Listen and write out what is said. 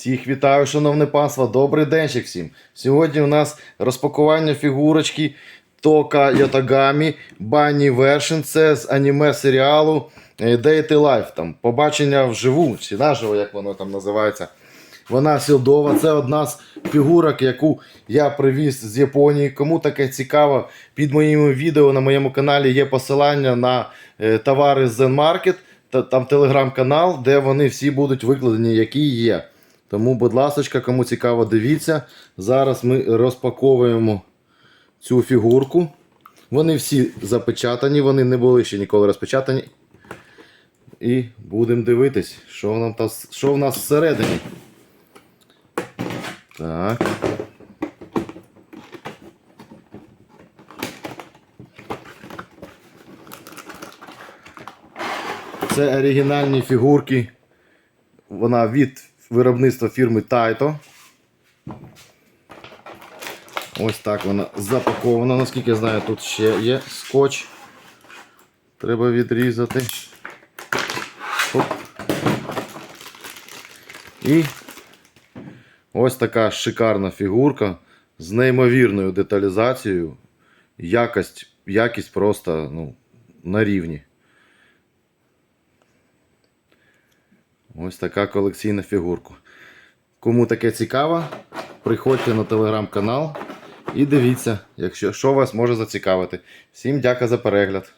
Всіх вітаю, шановне панство. Добрий денчик всім. Сьогодні у нас розпакування фігурочки Тока Йотагамі Банні Вершин. Це з аніме серіалу е, Date Life. Там побачення вживу, чи наживо, як воно там називається. Вона сілдова. Це одна з фігурок, яку я привіз з Японії. Кому таке цікаво, під моїм відео на моєму каналі є посилання на е, товари Zen Market, та- там телеграм-канал, де вони всі будуть викладені, які є. Тому, будь ласка, кому цікаво, дивіться. Зараз ми розпаковуємо цю фігурку. Вони всі запечатані, вони не були ще ніколи розпечатані. І будемо дивитись, що, нам та, що в нас всередині. Так. Це оригінальні фігурки. Вона від виробництва фірми Taito. Ось так вона запакована. Наскільки я знаю, тут ще є скотч. Треба відрізати. Оп. І ось така шикарна фігурка з неймовірною деталізацією. Якість, якість просто ну, на рівні. Ось така колекційна фігурка. Кому таке цікаво, приходьте на телеграм-канал і дивіться, якщо що вас може зацікавити. Всім дяка за перегляд.